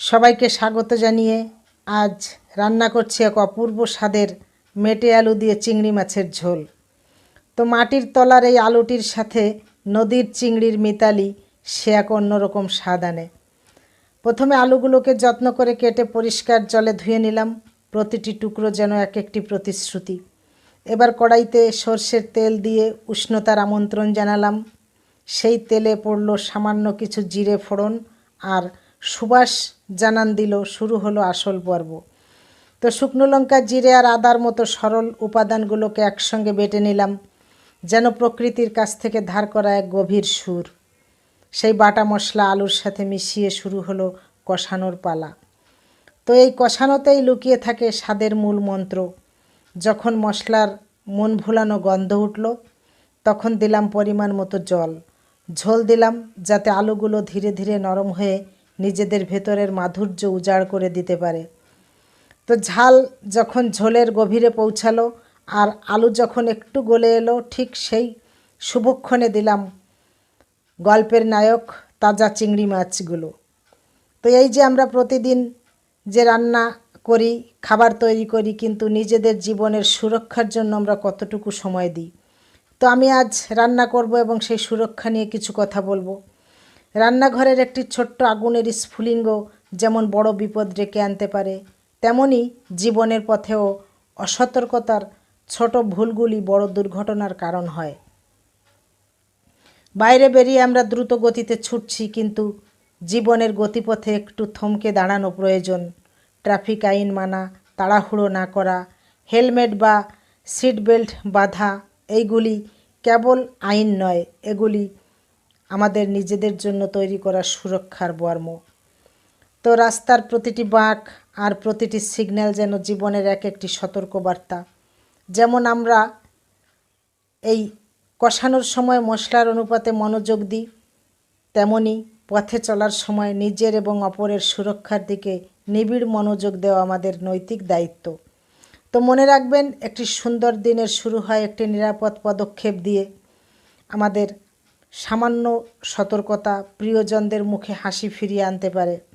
সবাইকে স্বাগত জানিয়ে আজ রান্না করছি এক অপূর্ব স্বাদের মেটে আলু দিয়ে চিংড়ি মাছের ঝোল। তো মাটির তলার এই আলুটির সাথে নদীর চিংড়ির মিতালি সে এক অন্যরকম স্বাদ আনে। প্রথমে আলুগুলোকে যত্ন করে কেটে পরিষ্কার জলে ধুয়ে নিলাম। প্রতিটি টুকরো যেন এক একটি প্রতিশ্রুতি। এবার কড়াইতে সর্ষের তেল দিয়ে উষ্ণতার আমন্ত্রণ জানালাম। সেই তেলে পড়ল সামান্য কিছু জিরে ফোড়ন আর সুবাস জানান দিল, শুরু হলো আসল পর্ব। তো শুকনো লঙ্কা, জিরে আর আদার মতো সরল উপাদানগুলোকে একসঙ্গে বেটে নিলাম, যেন প্রকৃতির কাছ থেকে ধার করা এক গভীর সুর। সেই বাটা মশলা আলুর সাথে মিশিয়ে শুরু হলো কষানোর পালা। তো এই কষানোতেই লুকিয়ে থাকে স্বাদের মূল মন্ত্র। যখন মশলার মন ভুলানো গন্ধ উঠল, তখন দিলাম পরিমাণ মতো জল। ঝোল দিলাম যাতে আলুগুলো ধীরে ধীরে নরম হয়ে নিজেদের ভেতরের মাধুর্য উজাড় করে দিতে পারে। তো ঝাল যখন ঝোলের গভীরে পৌঁছালো আর আলু যখন একটু গলে এলো, ঠিক সেই শুভক্ষণে দিলাম গল্পের নায়ক তাজা চিংড়ি মাছগুলো। তো এই যে আমরা প্রতিদিন যে রান্না করি, খাবার তৈরি করি, কিন্তু নিজেদের জীবনের সুরক্ষার জন্য আমরা কতটুকু সময় দিই? তো আমি আজ রান্না করব এবং সেই সুরক্ষা নিয়ে কিছু কথা বলব। রান্নাঘরের একটি ছোট্ট আগুনের স্ফুলিঙ্গ যেমন বড় বিপদ ডেকে আনতে পারে, তেমনি জীবনের পথেও অসতর্কতার ছোট ভুলগুলি বড় দুর্ঘটনার কারণ হয়। বাইরে বেরিয়ে আমরা দ্রুত গতিতে ছুটছি, কিন্তু জীবনের গতিপথে একটু থমকে দাঁড়ানো প্রয়োজন। ট্রাফিক আইন মানা, তাড়াহুড়ো না করা, হেলমেট বা সিট বেল্ট বাঁধা, এইগুলি কেবল আইন নয়, এগুলি আমাদের নিজেদের জন্য তৈরি করা সুরক্ষার বর্ম। তো রাস্তার প্রতিটি বাঁক আর প্রতিটি সিগন্যাল যেন জীবনের এক একটি সতর্কবার্তা। যেমন আমরা এই কষানোর সময় মশলার অনুপাতে মনোযোগ দিই, তেমনি পথে চলার সময় নিজের এবং অপরের সুরক্ষার দিকে নিবিড় মনোযোগ দেওয়া আমাদের নৈতিক দায়িত্ব। তো মনে রাখবেন, একটি সুন্দর দিনের শুরু হয় একটি নিরাপদ পদক্ষেপ দিয়ে আমাদের সামান্য সতর্কতা প্রিয়জনদের মুখে হাসি ফিরিয়ে আনতে পারে।